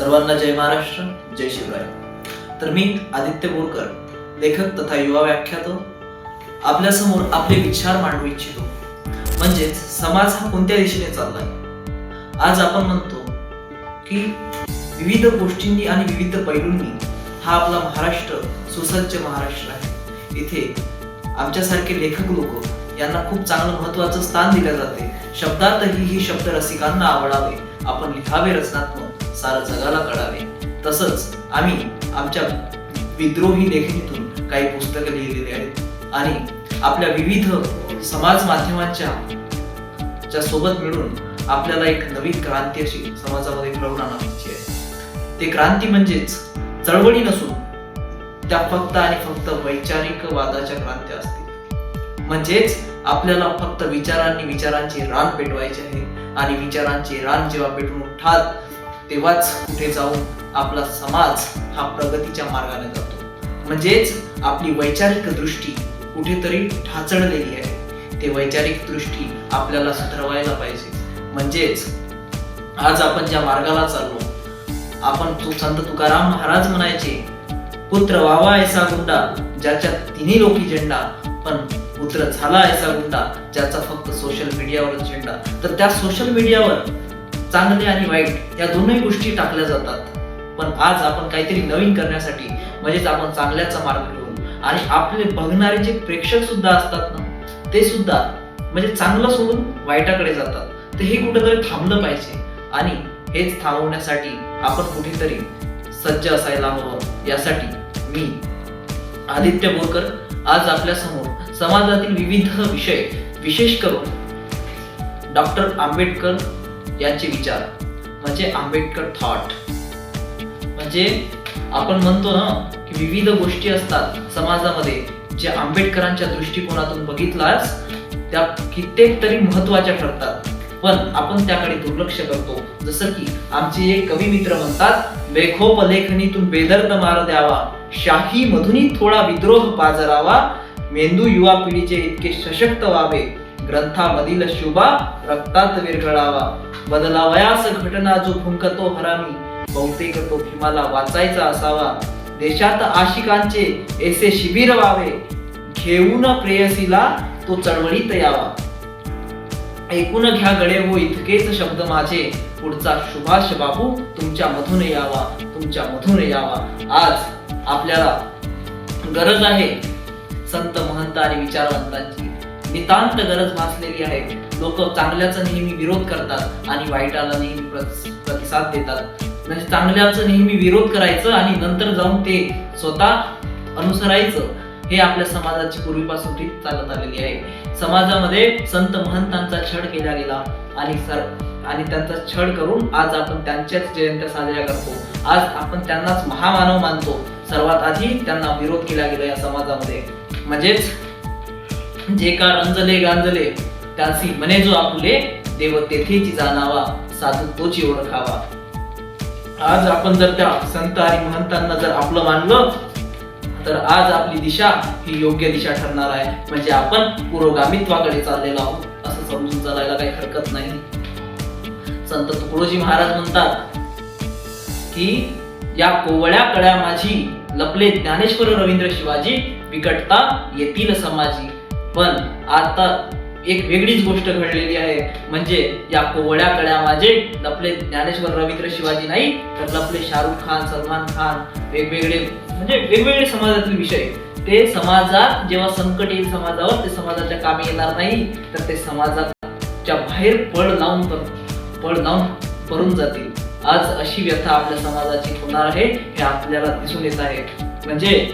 सर्वांना जय महाराष्ट्र जय शिवराय. तर मी आदित्य बोरकर लेखक तथा युवा व्याख्यातो. आपल्यासमोर आपले विचार मांडू इच्छितो. म्हणजेच समाज हा कोणत्या दिशेने चाललाय? आज आपण म्हणतो की विविध गोष्टींनी आणि विविध पैलूंनी हा आपला महाराष्ट्र सुसज्ज महाराष्ट्र आहे. इथे आमच्यासारखे लेखक लोक यांना खूप चांगलं महत्वाचं स्थान दिले जाते. शब्दातही ही शब्द रसिकांना आवडावे. आपण लिहावे रचनात्मक सारं जगाला कळावे. तसंच आम्ही आमच्या विद्रोही लेखणीतून काही पुस्तकं लिहिलेली आहेत. आणि आपल्या विविध समाज माध्यमांच्या च्या सोबत मिळून आपल्याला एक नवीन क्रांती अशी समाजामध्ये घडवून आणायची आहे. ते क्रांती म्हणजेच चळवळी नसून त्या फक्त आणि फक्त वैचारिक वादाच्या क्रांत्या असतील. म्हणजेच आपल्याला फक्त विचारांनी विचारांची रान पेटवायची आहे. आणि विचारांची रान जेव्हा पेटवून ठात तेव्हाच कुठे जाऊन आपला समाज हा प्रगतीच्या मार्गाने जातो. म्हणजेच आपली वैचारिक दृष्टी कुठेतरी ढाचळलेली आहे. ते वैचारिक दृष्टी आपल्याला सुधारवायला पाहिजे. म्हणजेच आज आपण ज्या मार्गाला चाललो आपण तो संत तुकाराम महाराज म्हणायचे पुत्र वावा ऐसा गुंडा ज्याच्या तिन्ही लोकी झेंडा पण पुत्र झाला ऐसा गुंडा ज्याचा फक्त सोशल मीडियावर झेंडा. तर त्या सोशल मीडियावर चांगले आणि वाईट या दोनही गोष्टी टाकल्या जातात. पण आज आपण काहीतरी नवीन करण्यासाठी म्हणजेच आपण चांगल्याचा मार्ग घेऊ आणि आपले बघणारे जे प्रेक्षक सुद्धा असतात ना ते सुद्धा म्हणजे चांगलं सोडून वाईटाकडे जातात. तर हे कुठेतरी थांबलं पाहिजे. आणि हेच थांबवण्यासाठी आपण कुठेतरी सज्ज असायला हवं. यासाठी मी आदित्य बोरकर आज आपल्यासमोर समाजातील विविध विषय विशेष करून डॉक्टर आंबेडकर याचे विचार. म्हणजे आंबेडकर थॉट म्हणजे आपण म्हणतो ना की विविध गोष्टी असतात समाजामध्ये जे आंबेडकरांच्या दृष्टिकोनातून बघितलाच त्या कित्येक तरी महत्त्वाच्या ठरतात. पण आपण त्याकडे दुर्लक्ष करतो. जसं की आमचे एक कवी मित्र म्हणतात बेखोप लेखणीतून बेदर्द मार द्यावा शाही मधुनी थोडा विद्रोह पाजरावा मेंदू युवा पिढीचे इतके सशक्त व्हावे ग्रंथामधील शुभा रक्तात विरघळावा. बदलावयास घटना जो फुंकतो हरामी बहुतेक तो भीमाला वाचायचा असावा. देशात आशिकांचे ऐसे शिबिर व्हावे. घेऊन प्रेयसीला तो चळवळीत यावा. ऐकून घ्या गडे हो इतकेच शब्द माझे. पुढचा सुभाष बाबू तुमच्या मधून यावा तुमच्या मधून यावा. आज आपल्याला गरज आहे. संत महंत आणि विचारवंतांची. नितांत गरज भासलेली आहे. लोक चांगल्याचा नेहमी विरोध करतात आणि वाईटाला नेहमी प्रतिसाद देतात. म्हणजे चांगल्याचं नेहमी विरोध करायचं आणि नंतर जाऊन ते स्वतः अनुसरायचं हे आपल्या समाजाची पूर्वीपासून रीत चालत आलेली आहे. समाजामध्ये संत महंतांचा छळ केला गेला आणि सर आणि त्यांचा छळ करून आज आपण त्यांच्याच जयंत्या साजऱ्या करतो. आज आपण त्यांनाच महामानव मानतो. सर्वात आधी त्यांना विरोध केला गेला या समाजामध्ये. म्हणजेच जे का रंजले गांजले त्यासी म्हणे जो आपले देव तेथेची जाणावा साधू तोची ओळखावा आज आपण जर त्या संत आणि महंतांना जर आपलं मानलं तर आज आपली दिशा ही योग्य दिशा ठरणार आहे. म्हणजे आपण पुरोगामित्वाकडे चाललेलो आहोत असं समजून चालायला काही हरकत नाही. संत तुकडोजी महाराज म्हणतात की या कोवळ्या कळ्या माझी लपले ज्ञानेश्वर रवींद्र शिवाजी विकटता येतील समाजी. पण आता एक वेगळीच गोष्ट घडलेली आहे. म्हणजे या कोवळ्या कड्या माझे लपले ज्ञानेश्वर रवींद्र शिवाजी नाही तर लपले शाहरुख खान सलमान खान वेगवेगळे म्हणजे वेगवेगळे समाजातील विषय. ते समाजात जेव्हा संकट येईल समाजावर ते समाजाच्या कामी येणार नाही तर ते समाजाच्या बाहेर पळ लावून पर- पळ लावून पडून जातील. आज अशी व्यथा आपल्या समाजाची होणार आहे हे आपल्याला दिसून येत आहे. म्हणजे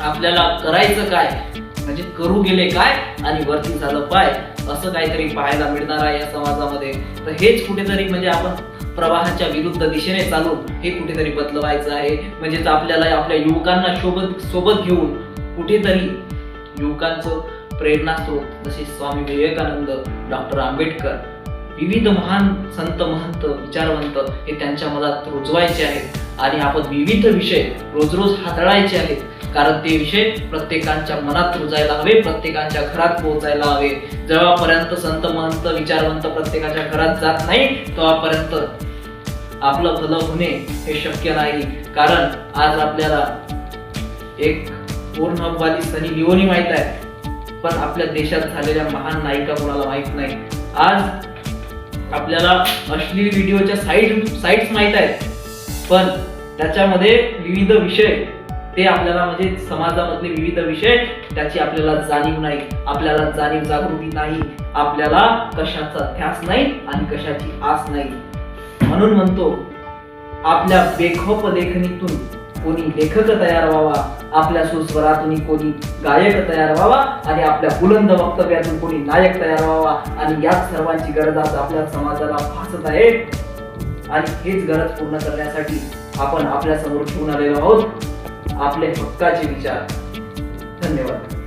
आपल्याला करायचं काय? म्हणजे करू गेले काय आणि वरती झालं पाय असं काहीतरी पाहायला मिळणार आहे या समाजामध्ये. तर हेच कुठेतरी म्हणजे आपण प्रवाहाच्या विरुद्ध दिशेने चालून हे कुठेतरी बदलवायचं आहे. म्हणजेच आपल्याला आपल्या युवकांना सोबत सोबत घेऊन कुठेतरी युवकांचं प्रेरणास्रोत जसे स्वामी विवेकानंद डॉक्टर आंबेडकर विविध महान संत महंत विचारवंत हे त्यांच्या मनात रुजवायचे आहेत. आणि आपण विविध विषय रोज रोज हाताळायचे आहेत. कारण ते विषय प्रत्येकांच्या मनात रुजायला हवे प्रत्येकांच्या घरात पोहोचायला हवे. जेव्हापर्यंत संत महंत विचारवंत प्रत्येकाच्या घरात जात नाही तेव्हापर्यंत आपलं भलं होणे हे शक्य नाही. कारण आज आपल्याला एक पूर्णवादी सनी लिओनी माहीत आहे. पण आपल्या देशात झालेल्या महान नायिका कोणाला माहीत नाही. आज आपल्याला अश्लील व्हिडिओच्या साईड साईट्स माहीत आहेत. पण त्याच्यामध्ये विविध विषय ते आपल्याला म्हणजे समाजामधले विविध विषय त्याची आपल्याला जाणीव नाही. आपल्याला जाणीव जागृती नाही. आपल्याला कशाचा ध्यास नाही आणि कशाची आस नाही. म्हणून म्हणतो आपल्या बेखोप लेखनीतून कोणी लेखक तयार व्हावा आपल्या सुस्वरातून कोणी गायक तयार व्हावा आणि आपल्या बुलंद वक्तव्यातून कोणी नायक तयार व्हावा आणि याच सर्वांची गरज आज आपल्या समाजाला भासत आहे. आणि हेच गरज पूर्ण करण्यासाठी आपण आपल्यासमोर ठेवून आलेलो आहोत. आपले हक्काचे विचार. धन्यवाद.